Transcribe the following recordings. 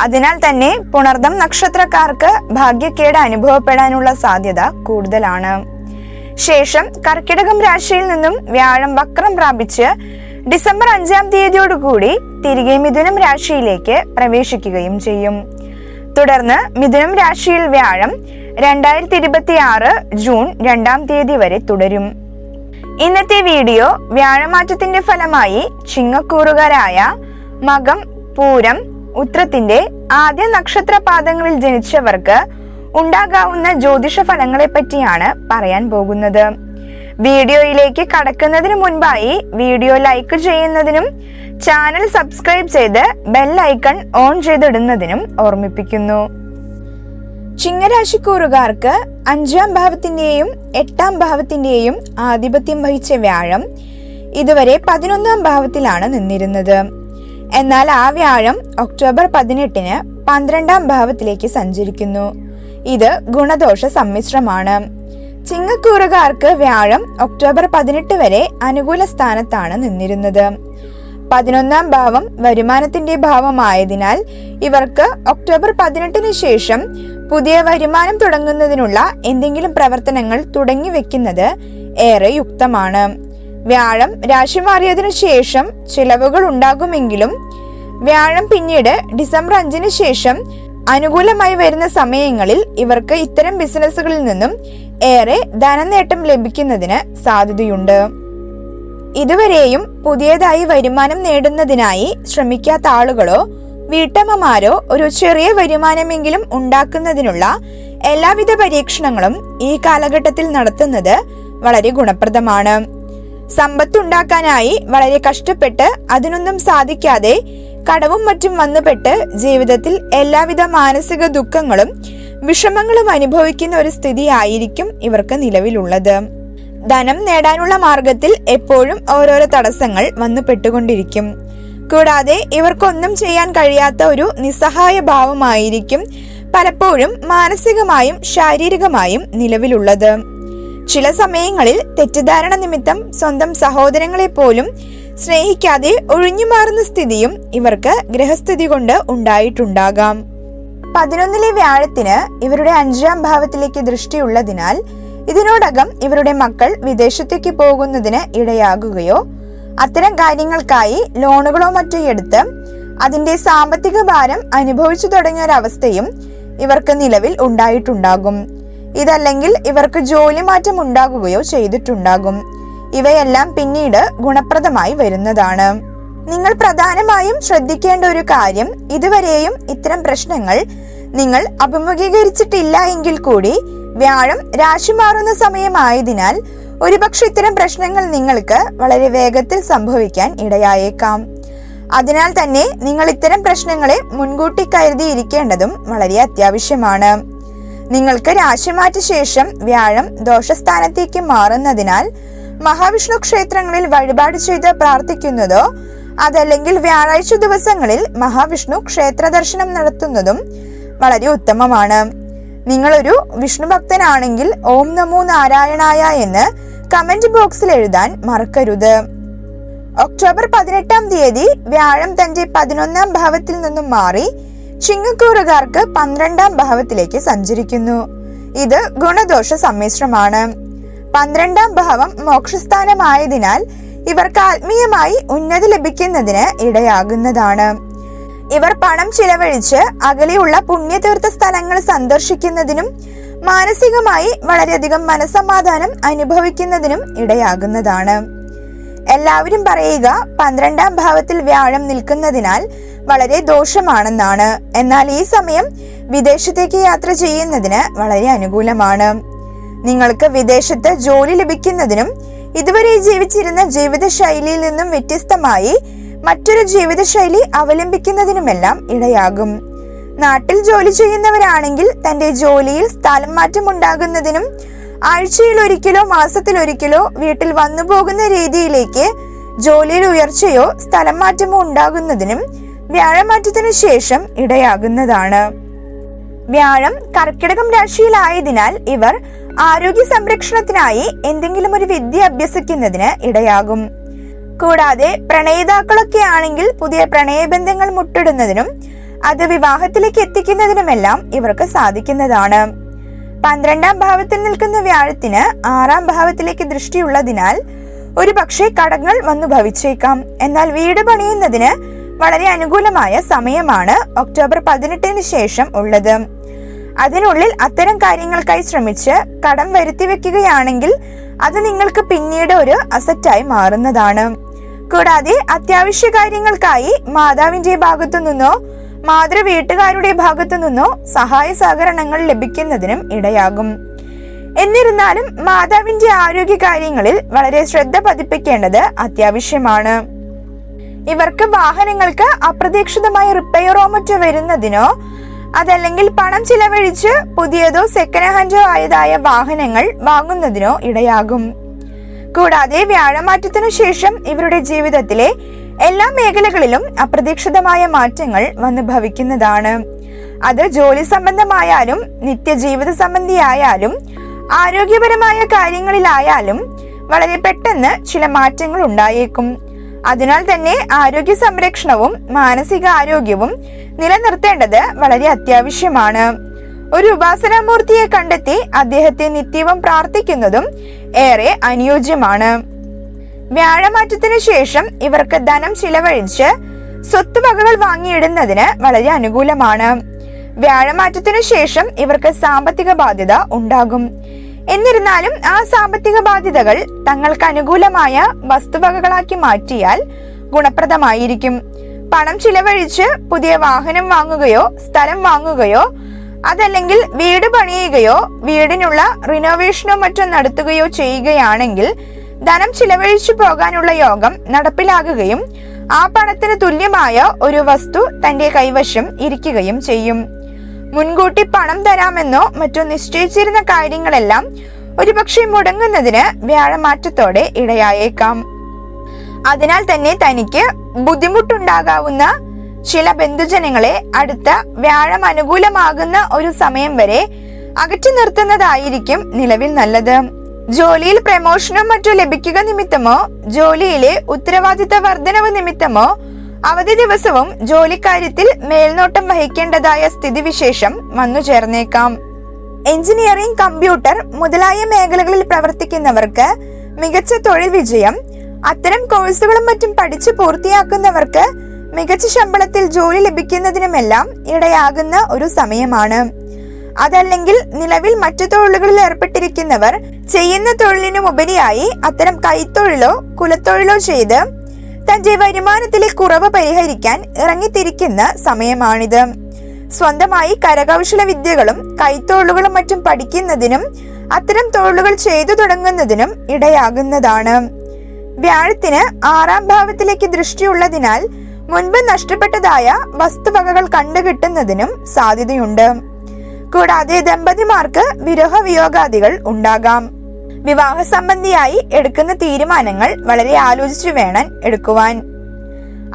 അതിനാൽ തന്നെ പുണർദം നക്ഷത്രക്കാർക്ക് ഭാഗ്യക്കേട് അനുഭവപ്പെടാനുള്ള സാധ്യത കൂടുതലാണ്. ശേഷം കർക്കിടകം രാശിയിൽ നിന്നും വ്യാഴം വക്രം പ്രാപിച്ച് ഡിസംബർ അഞ്ചാം തീയതിയോടുകൂടി തിരികെ മിഥുനം രാശിയിലേക്ക് പ്രവേശിക്കുകയും ചെയ്യും. തുടർന്ന് മിഥുനം രാശിയിൽ വ്യാഴം രണ്ടായിരത്തി ഇരുപത്തി ആറ് ജൂൺ രണ്ടാം തീയതി വരെ തുടരും. ഇന്നത്തെ വീഡിയോ വ്യാഴമാറ്റത്തിന്റെ ഫലമായി ചിങ്ങക്കൂറുകാരായ മകം പൂരം ഉത്രത്തിന്റെ ആദ്യ നക്ഷത്ര പാദങ്ങളിൽ ജനിച്ചവർക്ക് ഉണ്ടാകാവുന്ന ജ്യോതിഷ ഫലങ്ങളെ പറ്റിയാണ് പറയാൻ പോകുന്നത്. വീഡിയോയിലേക്ക് കടക്കുന്നതിന് മുൻപായി വീഡിയോ ലൈക്ക് ചെയ്യുന്നതിനും ചാനൽ സബ്സ്ക്രൈബ് ചെയ്ത് ബെൽ ഐക്കൺ ഓൺ ചെയ്തിടുന്നതിനും ഓർമ്മിപ്പിക്കുന്നു. ചിങ്ങരാശിക്കൂറുകാർക്ക് അഞ്ചാം ഭാവത്തിന്റെയും എട്ടാം ഭാവത്തിന്റെയും ആധിപത്യം വഹിച്ച വ്യാഴം ഇതുവരെ പതിനൊന്നാം ഭാവത്തിലാണ് നിന്നിരുന്നത്. എന്നാൽ ആ വ്യാഴം ഒക്ടോബർ പതിനെട്ടിന് പന്ത്രണ്ടാം ഭാവത്തിലേക്ക് സഞ്ചരിക്കുന്നു. ഇത് ഗുണദോഷ സമ്മിശ്രമാണ്. ചിങ്ങക്കൂറുകാർക്ക് വ്യാഴം ഒക്ടോബർ പതിനെട്ട് വരെ അനുകൂല സ്ഥാനത്താണ് നിന്നിരുന്നത്. പതിനൊന്നാം ഭാവം വരുമാനത്തിന്റെ ഭാവമായതിനാൽ ഇവർക്ക് ഒക്ടോബർ പതിനെട്ടിന് ശേഷം പുതിയ വരുമാനം തുടങ്ങുന്നതിനുള്ള എന്തെങ്കിലും പ്രവർത്തനങ്ങൾ തുടങ്ങി വെക്കുന്നത് ഏറെ യുക്തമാണ്. വ്യാഴം രാശി മാറിയതിനു ശേഷം ചിലവുകൾ ഉണ്ടാകുമെങ്കിലും വ്യാഴം പിന്നീട് ഡിസംബർ അഞ്ചിന് ശേഷം അനുകൂലമായി വരുന്ന സമയങ്ങളിൽ ഇവർക്ക് ഇത്തരം ബിസിനസ്സുകളിൽ നിന്നും ഏറെ ധനനേട്ടം ലഭിക്കുന്നതിന് സാധ്യതയുണ്ട്. ഇതുവരെയും പുതിയതായി വരുമാനം നേടുന്നതിനായി ശ്രമിക്കാത്ത ആളുകളോ വീട്ടമ്മമാരോ ഒരു ചെറിയ വരുമാനമെങ്കിലും ഉണ്ടാക്കുന്നതിനുള്ള എല്ലാവിധ പരീക്ഷണങ്ങളും ഈ കാലഘട്ടത്തിൽ നടത്തുന്നത് വളരെ ഗുണപ്രദമാണ്. സമ്പത്തുണ്ടാക്കാനായി വളരെ കഷ്ടപ്പെട്ട് അതിനൊന്നും സാധിക്കാതെ കടവും മറ്റും വന്നുപെട്ട് ജീവിതത്തിൽ എല്ലാവിധ മാനസിക ദുഃഖങ്ങളും വിഷമങ്ങളും അനുഭവിക്കുന്ന ഒരു സ്ഥിതി ആയിരിക്കും ഇവർക്ക് നിലവിലുള്ളത്. ധനം നേടാനുള്ള മാർഗത്തിൽ എപ്പോഴും ഓരോരോ തടസ്സങ്ങൾ വന്നുപെട്ടുകൊണ്ടിരിക്കും. കൂടാതെ ഇവർക്കൊന്നും ചെയ്യാൻ കഴിയാത്ത ഒരു നിസ്സഹായ ഭാവമായിരിക്കും പലപ്പോഴും മാനസികമായും ശാരീരികമായും നിലവിലുള്ളത്. ചില സമയങ്ങളിൽ തെറ്റിദ്ധാരണ നിമിത്തം സ്വന്തം സഹോദരങ്ങളെ പോലും സ്നേഹിക്കാതെ ഒഴിഞ്ഞുമാറുന്ന സ്ഥിതിയും ഇവർക്ക് ഗ്രഹസ്ഥിതി കൊണ്ട് ഉണ്ടായിട്ടുണ്ടാകാം. പതിനൊന്നിലെ വ്യാഴത്തിന് ഇവരുടെ അഞ്ചാം ഭാവത്തിലേക്ക് ദൃഷ്ടിയുള്ളതിനാൽ ഇതിനോടകം ഇവരുടെ മക്കൾ വിദേശത്തേക്ക് പോകുന്നതിന് ഇടയാകുകയോ അത്തരം കാര്യങ്ങൾക്കായി ലോണുകളോ മറ്റോ എടുത്ത് അതിന്റെ സാമ്പത്തിക ഭാരം അനുഭവിച്ചു തുടങ്ങിയ ഒരവസ്ഥയും ഇവർക്ക് നിലവിൽ ഉണ്ടായിട്ടുണ്ടാകും. ഇതല്ലെങ്കിൽ ഇവർക്ക് ജോലി മാറ്റം ഉണ്ടാകുകയോ ചെയ്തിട്ടുണ്ടാകും. ഇവയെല്ലാം പിന്നീട് ഗുണപ്രദമായി വരുന്നതാണ്. നിങ്ങൾ പ്രധാനമായും ശ്രദ്ധിക്കേണ്ട ഒരു കാര്യം ഇതുവരെയും ഇത്തരം പ്രശ്നങ്ങൾ നിങ്ങൾ അഭിമുഖീകരിച്ചിട്ടില്ല എങ്കിൽ കൂടി വ്യാഴം രാശി മാറുന്ന സമയമായതിനാൽ ഒരുപക്ഷെ ഇത്തരം പ്രശ്നങ്ങൾ നിങ്ങൾക്ക് വളരെ വേഗത്തിൽ സംഭവിക്കാൻ ഇടയായേക്കാം. അതിനാൽ തന്നെ നിങ്ങൾ ഇത്തരം പ്രശ്നങ്ങളെ മുൻകൂട്ടി കരുതിയിരിക്കേണ്ടതും വളരെ അത്യാവശ്യമാണ്. നിങ്ങൾക്ക് രാശിമാറ്റ ശേഷം വ്യാഴം ദോഷസ്ഥാനത്തേക്ക് മാറുന്നതിനാൽ മഹാവിഷ്ണു ക്ഷേത്രങ്ങളിൽ വഴിപാട് ചെയ്ത് പ്രാർത്ഥിക്കുന്നതോ അതല്ലെങ്കിൽ വ്യാഴാഴ്ച ദിവസങ്ങളിൽ മഹാവിഷ്ണു ക്ഷേത്ര ദർശനം നടത്തുന്നതും വളരെ ഉത്തമമാണ്. നിങ്ങളൊരു വിഷ്ണു ഭക്തനാണെങ്കിൽ ഓം നമോ നാരായണായ എന്ന് കമന്റ് ബോക്സിൽ എഴുതാൻ മറക്കരുത്. ഒക്ടോബർ പതിനെട്ടാം തീയതി വ്യാഴം തന്റെ പതിനൊന്നാം ഭാവത്തിൽ നിന്നും മാറി ചിങ്ങക്കൂറുകാർക്ക് പന്ത്രണ്ടാം ഭാവത്തിലേക്ക് സഞ്ചരിക്കുന്നു. ഇത് ഗുണദോഷ സമ്മിശ്രമാണ്. പന്ത്രണ്ടാം ഭാവം മോക്ഷസ്ഥാനമായതിനാൽ ഇവർക്ക് ആത്മീയമായി ഉന്നതി ലഭിക്കുന്നതിന് ഇടയാകുന്നതാണ്. ഇവർ പണം ചിലവഴിച്ച് അകലെയുള്ള പുണ്യതീർത്ഥ സ്ഥലങ്ങൾ സന്ദർശിക്കുന്നതിനും മാനസികമായി വളരെയധികം മനസമാധാനം അനുഭവിക്കുന്നതിനും ഇടയാകുന്നതാണ്. എല്ലാവരും പറയുക പന്ത്രണ്ടാം ഭാവത്തിൽ വ്യാഴം നിൽക്കുന്നതിനാൽ വളരെ ദോഷമാണെന്നാണ്. എന്നാൽ ഈ സമയം വിദേശത്തേക്ക് യാത്ര ചെയ്യുന്നതിന് വളരെ അനുകൂലമാണ്. നിങ്ങൾക്ക് വിദേശത്ത് ജോലി ലഭിക്കുന്നതിനും ഇതുവരെ ജീവിച്ചിരുന്ന ജീവിതശൈലിയിൽ നിന്നും വ്യത്യസ്തമായി മറ്റൊരു ജീവിതശൈലി അവലംബിക്കുന്നതിനുമെല്ലാം ഇടയാകും. നാട്ടിൽ ജോലി ചെയ്യുന്നവരാണെങ്കിൽ തന്റെ ജോലിയിൽ സ്ഥലം മാറ്റം ഉണ്ടാകുന്നതിനും ആഴ്ചയിൽ ഒരിക്കലോ മാസത്തിൽ ഒരിക്കലോ വീട്ടിൽ വന്നു പോകുന്ന രീതിയിലേക്ക് ജോലിയിൽ ഉയർച്ചയോ സ്ഥലം മാറ്റമോ ഉണ്ടാകുന്നതിനും വ്യാഴമാറ്റത്തിനു ശേഷം ഇടയാകുന്നതാണ്. വ്യാഴം കർക്കിടകം രാശിയിലായതിനാൽ ഇവർ ആരോഗ്യ സംരക്ഷണത്തിനായി എന്തെങ്കിലും ഒരു വിദ്യ അഭ്യസിക്കുന്നതിന് ഇടയാകും. കൂടാതെ പ്രണയിതാക്കളൊക്കെ ആണെങ്കിൽ പുതിയ പ്രണയബന്ധങ്ങൾ മുട്ടിടുന്നതിനും അത് വിവാഹത്തിലേക്ക് എത്തിക്കുന്നതിനുമെല്ലാം ഇവർക്ക് സാധിക്കുന്നതാണ്. പന്ത്രണ്ടാം ഭാവത്തിൽ നിൽക്കുന്ന വ്യാഴത്തിന് ആറാം ഭാവത്തിലേക്ക് ദൃഷ്ടിയുള്ളതിനാൽ ഒരു പക്ഷേ കടങ്ങൾ വന്നു ഭവിച്ചേക്കാം എന്നാൽ വീട് പണിയുന്നതിന് വളരെ അനുകൂലമായ സമയമാണ് ഒക്ടോബർ പതിനെട്ടിന് ശേഷം ഉള്ളത്. അതിനുള്ളിൽ അത്തരം കാര്യങ്ങൾക്കായി ശ്രമിച്ച് കടം വരുത്തി വെക്കുകയാണെങ്കിൽ അത് നിങ്ങൾക്ക് പിന്നീട് ഒരു അസറ്റായി മാറുന്നതാണ്. കൂടാതെ അത്യാവശ്യ കാര്യങ്ങൾക്കായി മാതാവിന്റെ ഭാഗത്തു നിന്നോ മാതൃ വീട്ടുകാരുടെ ഭാഗത്തു നിന്നോ സഹായ സഹകരണങ്ങൾ ലഭിക്കുന്നതിനും ഇടയാകും. എന്നിരുന്നാലും മാതാവിന്റെ ആരോഗ്യ കാര്യങ്ങളിൽ വളരെ ശ്രദ്ധ പതിപ്പിക്കേണ്ടത് അത്യാവശ്യമാണ്. ഇവർക്ക് വാഹനങ്ങൾക്ക് അപ്രതീക്ഷിതമായ റിപ്പയറോ മറ്റോ വരുന്നതിനോ അതല്ലെങ്കിൽ പണം ചിലവഴിച്ച് പുതിയതോ സെക്കൻഡ് ഹാൻഡോ ആയതായ വാഹനങ്ങൾ വാങ്ങുന്നതിനോ ഇടയാകും. കൂടാതെ വ്യാഴമാറ്റത്തിനു ശേഷം ഇവരുടെ ജീവിതത്തിലെ എല്ലാ മേഖലകളിലും അപ്രതീക്ഷിതമായ മാറ്റങ്ങൾ വന്നു ഭവിക്കുന്നതാണ്. അത് ജോലി സംബന്ധമായാലും നിത്യജീവിത സംബന്ധിയായാലും ആരോഗ്യപരമായ കാര്യങ്ങളിലായാലും വളരെ പെട്ടെന്ന് ചില മാറ്റങ്ങൾ ഉണ്ടായേക്കും. അതിനാൽ തന്നെ ആരോഗ്യ സംരക്ഷണവും മാനസിക ആരോഗ്യവും നിലനിർത്തേണ്ടത് വളരെ അത്യാവശ്യമാണ്. ഒരു ഉപാസനാമൂർത്തിയെ കണ്ടെത്തി അദ്ദേഹത്തെ നിത്യവും പ്രാർത്ഥിക്കുന്നതും ഏറെ അനുയോജ്യമാണ്. വ്യാഴമാറ്റത്തിനു ശേഷം ഇവർക്ക് ധനം ചിലവഴിച്ച് സ്വത്തുവകകൾ വാങ്ങിയിടുന്നതിന് വളരെ അനുകൂലമാണ്. വ്യാഴമാറ്റത്തിനു ശേഷം ഇവർക്ക് സാമ്പത്തിക ബാധ്യത ഉണ്ടാകും. എന്നിരുന്നാലും ആ സാമ്പത്തിക ബാധ്യതകൾ തങ്ങൾക്ക് അനുകൂലമായ വസ്തുവകകളാക്കി മാറ്റിയാൽ ഗുണപ്രദമായിരിക്കും. പണം ചിലവഴിച്ച് പുതിയ വാഹനം വാങ്ങുകയോ സ്ഥലം വാങ്ങുകയോ അതല്ലെങ്കിൽ വീട് പണിയുകയോ വീടിനുള്ള റിനോവേഷനോ മറ്റോ നടത്തുകയോ ചെയ്യുകയാണെങ്കിൽ ധനം ചിലവഴിച്ചു പോകാനുള്ള യോഗം നടപ്പിലാകുകയും ആ പണത്തിന് തുല്യമായ ഒരു വസ്തു തന്റെ കൈവശം ഇരിക്കുകയും ചെയ്യും. മുൻകൂട്ടി പണം തരാമെന്നോ മറ്റോ നിശ്ചയിച്ചിരുന്ന കാര്യങ്ങളെല്ലാം ഒരുപക്ഷെ മുടങ്ങുന്നതിന് വ്യാഴമാറ്റത്തോടെ ഇടയായേക്കാം. അതിനാൽ തന്നെ തനിക്ക് ബുദ്ധിമുട്ടുണ്ടാകാവുന്ന ചില ബന്ധുജനങ്ങളെ അടുത്ത വ്യാഴം അനുകൂലമാകുന്ന ഒരു സമയം വരെ അകറ്റി നിർത്തുന്നതായിരിക്കും നിലവിൽ നല്ലത്. ജോലിയിൽ പ്രമോഷനോ മറ്റോ ലഭിക്കുക നിമിത്തമോ ജോലിയിലെ ഉത്തരവാദിത്ത വർധനവ് നിമിത്തമോ അവധി ദിവസവും ജോലിക്കാര്യത്തിൽ മേൽനോട്ടം വഹിക്കേണ്ടതായ സ്ഥിതിവിശേഷം വന്നു ചേർന്നേക്കാം. എഞ്ചിനീയറിംഗ് കമ്പ്യൂട്ടർ മുതലായ മേഖലകളിൽ പ്രവർത്തിക്കുന്നവർക്ക് മികച്ച തൊഴിൽ വിജയം അത്തരം കോഴ്സുകളും മറ്റും പഠിച്ചു പൂർത്തിയാക്കുന്നവർക്ക് മികച്ച ശമ്പളത്തിൽ ജോലി ലഭിക്കുന്നതിനുമെല്ലാം ഇടയാകുന്ന ഒരു സമയമാണ്. അതല്ലെങ്കിൽ നിലവിൽ മറ്റു തൊഴിലുകളിൽ ഏർപ്പെട്ടിരിക്കുന്നവർ ചെയ്യുന്ന തൊഴിലിനുമുപരിയായി അത്തരം കൈത്തൊഴിലോ കുലത്തൊഴിലോ ചെയ്ത് തന്റെ വരുമാനത്തിലെ കുറവ് പരിഹരിക്കാൻ ഇറങ്ങിത്തിരിക്കുന്ന സമയമാണിത്. സ്വന്തമായി കരകൗശല വിദ്യകളും കൈത്തൊഴിലുകളും മറ്റും പഠിക്കുന്നതിനും അത്തരം തൊഴിലുകൾ ചെയ്തു തുടങ്ങുന്നതിനും ഇടയാകുന്നതാണ്. വ്യാഴത്തിന് ആറാം ഭാവത്തിലേക്ക് ദൃഷ്ടിയുള്ളതിനാൽ മുൻപ് നഷ്ടപ്പെട്ടതായ വസ്തുവകകൾ കണ്ടുകിട്ടുന്നതിനും സാധ്യതയുണ്ട്. കൂടാതെ ദമ്പതിമാർക്ക് വിരഹവിയോഗാദികൾ ഉണ്ടാകാം. വിവാഹ സംബന്ധിയായി എടുക്കുന്ന തീരുമാനങ്ങൾ വളരെ ആലോചിച്ചു വേണം എടുക്കുവാൻ.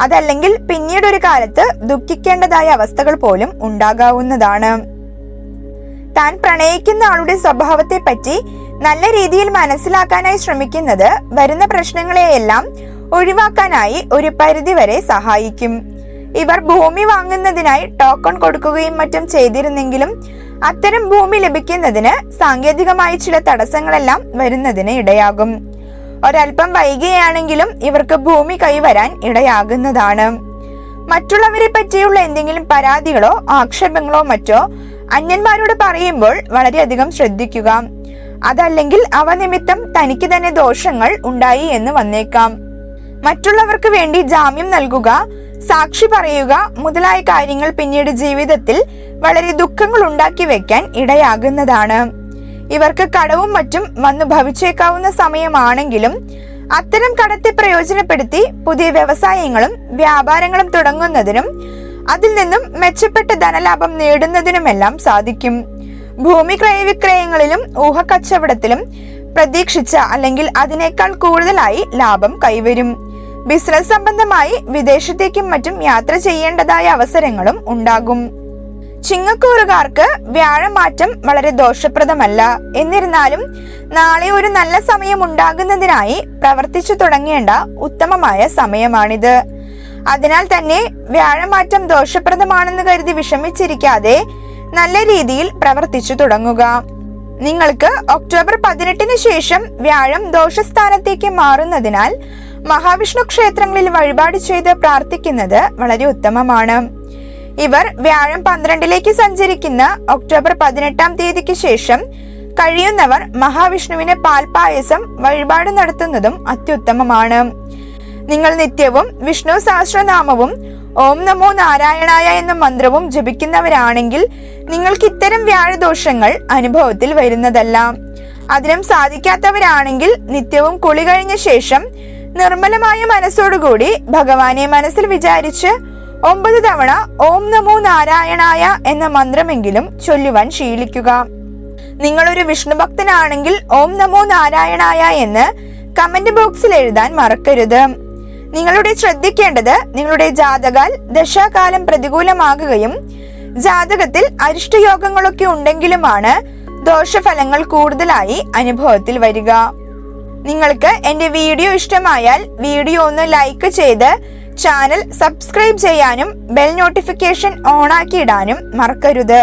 അതല്ലെങ്കിൽ പിന്നീട് ഒരു കാലത്ത് ദുഃഖിക്കേണ്ടതായ അവസ്ഥകൾ പോലും ഉണ്ടാകാവുന്നതാണ്. താൻ പ്രണയിക്കുന്ന ആളുടെ സ്വഭാവത്തെ പറ്റി നല്ല രീതിയിൽ മനസ്സിലാക്കാനായി ശ്രമിക്കുന്നത് വരുന്ന പ്രശ്നങ്ങളെയെല്ലാം ഒഴിവാക്കാനായി ഒരു പരിധിവരെ സഹായിക്കും. ഇവർ ഭൂമി വാങ്ങുന്നതിനായി ടോക്കൺ കൊടുക്കുകയും മറ്റും ചെയ്തിരുന്നെങ്കിലും അത്തരം ഭൂമി ലഭിക്കുന്നതിന് സാങ്കേതികമായി ചില തടസ്സങ്ങളെല്ലാം വരുന്നതിന് ഇടയാകും. ഒരൽപ്പം വൈകിയാണെങ്കിലും ഇവർക്ക് ഭൂമി കൈവരാൻ ഇടയാകുന്നതാണ്. മറ്റുള്ളവരെ പറ്റിയുള്ള എന്തെങ്കിലും പരാതികളോ ആക്ഷേപങ്ങളോ മറ്റോ അന്യന്മാരോട് പറയുമ്പോൾ വളരെയധികം ശ്രദ്ധിക്കുക. അതല്ലെങ്കിൽ അവ നിമിത്തം തനിക്ക് തന്നെ ദോഷങ്ങൾ ഉണ്ടായി എന്ന് വന്നേക്കാം. മറ്റുള്ളവർക്ക് വേണ്ടി ജാമ്യം നൽകുക സാക്ഷി പറയുക മുതലായ കാര്യങ്ങൾ പിന്നീട് ജീവിതത്തിൽ വളരെ ദുഃഖങ്ങൾ ഉണ്ടാക്കി വെക്കാൻ ഇടയാകുന്നതാണ്. ഇവർക്ക് കടവും മറ്റും വന്നു ഭവിച്ചേക്കാവുന്ന സമയമാണെങ്കിലും അത്തരം കടത്തെ പ്രയോജനപ്പെടുത്തി പുതിയ വ്യവസായങ്ങളും വ്യാപാരങ്ങളും തുടങ്ങുന്നതിനും അതിൽ നിന്നും മെച്ചപ്പെട്ട ധനലാഭം നേടുന്നതിനുമെല്ലാം സാധിക്കും. ഭൂമി ക്രയവിക്രയങ്ങളിലും ഊഹക്കച്ചവടത്തിലും പ്രതീക്ഷിച്ച അല്ലെങ്കിൽ അതിനേക്കാൾ കൂടുതലായി ലാഭം കൈവരും. ബിസിനസ് സംബന്ധമായി വിദേശത്തേക്കും മറ്റും യാത്ര ചെയ്യേണ്ടതായ അവസരങ്ങളും ഉണ്ടാകും. ചിങ്ങക്കൂറുകാർക്ക് വ്യാഴമാറ്റം വളരെ ദോഷപ്രദമല്ല. എന്നിരുന്നാലും നാളെ ഒരു നല്ല സമയം ഉണ്ടാകുന്നതിനായി പ്രവർത്തിച്ചു തുടങ്ങേണ്ട ഉത്തമമായ സമയമാണിത്. അതിനാൽ തന്നെ വ്യാഴമാറ്റം ദോഷപ്രദമാണെന്ന് കരുതി വിഷമിച്ചിരിക്കാതെ നല്ല രീതിയിൽ പ്രവർത്തിച്ചു തുടങ്ങുക. നിങ്ങൾക്ക് ഒക്ടോബർ പതിനെട്ടിന് ശേഷം വ്യാഴം ദോഷസ്ഥാനത്തേക്ക് മാറുന്നതിനാൽ മഹാവിഷ്ണു ക്ഷേത്രങ്ങളിൽ വഴിപാട് ചെയ്ത് പ്രാർത്ഥിക്കുന്നത് വളരെ ഉത്തമമാണ്. ഇവർ വ്യാഴം പന്ത്രണ്ടിലേക്ക് സഞ്ചരിക്കുന്ന ഒക്ടോബർ പതിനെട്ടാം തീയതിക്ക് ശേഷം കഴിയുന്നവർ മഹാവിഷ്ണുവിന് പാൽപായസം വഴിപാട് നടത്തുന്നതും അത്യുത്തമമാണ്. നിങ്ങൾ നിത്യവും വിഷ്ണു സഹസ്രനാമവും ഓം നമോ നാരായണായ എന്ന മന്ത്രവും ജപിക്കുന്നവരാണെങ്കിൽ നിങ്ങൾക്ക് ഇത്തരം വ്യാഴദോഷങ്ങൾ അനുഭവത്തിൽ വരുന്നതല്ല. അതിനും സാധിക്കാത്തവരാണെങ്കിൽ നിത്യവും കുളി കഴിഞ്ഞ ശേഷം നിർമ്മലമായ മനസ്സോടുകൂടി ഭഗവാനെ മനസ്സിൽ വിചാരിച്ച് ഒമ്പത് തവണ ഓം നമോ നാരായണായ എന്ന മന്ത്രമെങ്കിലും ചൊല്ലുവാൻ ശീലിക്കുക. നിങ്ങളൊരു വിഷ്ണു ഭക്തനാണെങ്കിൽ ഓം നമോ നാരായണായ എന്ന് കമന്റ് ബോക്സിൽ എഴുതാൻ മറക്കരുത്. നിങ്ങളുടെ ശ്രദ്ധിക്കേണ്ടത് നിങ്ങളുടെ ജാതകാൽ ദശാകാലം പ്രതികൂലമാകുകയും ജാതകത്തിൽ അരിഷ്ടയോഗങ്ങളൊക്കെ ഉണ്ടെങ്കിലുമാണ് ദോഷഫലങ്ങൾ കൂടുതലായി അനുഭവത്തിൽ വരിക. നിങ്ങൾക്ക് എന്റെ വീഡിയോ ഇഷ്ടമായാൽ വീഡിയോ ഒന്ന് ലൈക്ക് ചെയ്ത് ചാനൽ സബ്സ്ക്രൈബ് ചെയ്യാനും ബെൽ നോട്ടിഫിക്കേഷൻ ഓണാക്കിയിടാനും മറക്കരുത്.